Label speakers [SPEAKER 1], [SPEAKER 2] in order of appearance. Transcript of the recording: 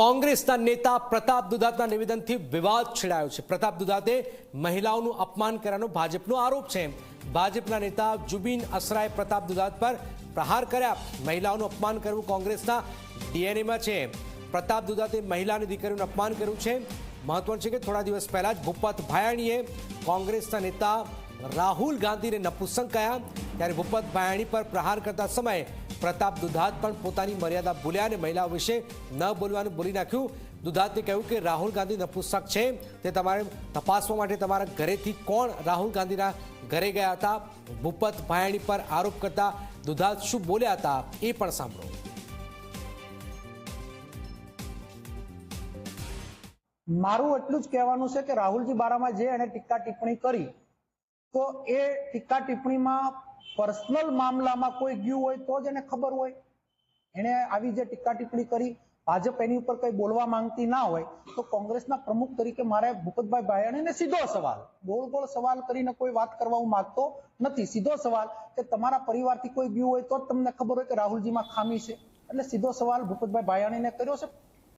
[SPEAKER 1] કોંગ્રેસના નેતા પ્રતાપ દુધાતના નિવેદનથી વિવાદ છેડાયો છે. પ્રતાપ દુધાતે મહિલાઓનું અપમાન કરવાનો ભાજપનો આરોપ છે. ભાજપના નેતા જુબીન અસરાએ પ્રતાપ દુધાત પર પ્રહાર કર્યા. મહિલાઓનું અપમાન કરવું કોંગ્રેસના ડીએનએમાં છે. પ્રતાપ દુધાતે મહિલા અને દીકરીનું અપમાન કર્યું છે. મહત્વનું છે કે થોડા દિવસ પહેલા જ ભૂપત ભાયાણીએ કોંગ્રેસના નેતા રાહુલ ગાંધીને નપુસંગ કહ્યા. ત્યારે ભૂપત ભાયાણી પર પ્રહાર કરતા સમયે પ્રતાપ દુધાત પણ પોતાની મર્યાદા ભૂલ્યા અને મહિલાઓ વિશે ન બોલવાનું બોલી નાખ્યું. દુધાતે કહ્યું કે રાહુલ ગાંધી નપુસક છે. તે તમારે તપાસવા માટે તમારા ઘરેથી કોણ રાહુલ ગાંધીના ઘરે ગયા હતા? ભૂપત ભાયાણી પર આરોપ કરતા દુધાત શું બોલ્યા હતા એ પણ સાંભળો.
[SPEAKER 2] મારું એટલું જ કહેવાનું છે કે રાહુલજી બારામાં જે એને ટીકા ટિપ્પણી કરી, તો એ ટીકા ટિપ્પણીમાં પર્સનલ મામલામાં કોઈ ગયું હોય તો જ એને ખબર હોય. એને આવી જે ટીકા ટિપ્પણી કરી, ભાજપ એની ઉપર કઈ બોલવા માંગતી ના હોય, તો કોંગ્રેસના પ્રમુખ તરીકે મારે ભૂપતભાઈ ભાયાણીને સીધો સવાલ, ગોળ ગોળ સવાલ કરીને કોઈ વાત કરવા હું માંગતો નથી. સીધો સવાલ કે તમારા પરિવારથી કોઈ ગયું હોય તો જ તમને ખબર હોય કે રાહુલજીમાં ખામી છે. એટલે સીધો સવાલ ભૂપતભાઈ ભાયાણીને કર્યો છે.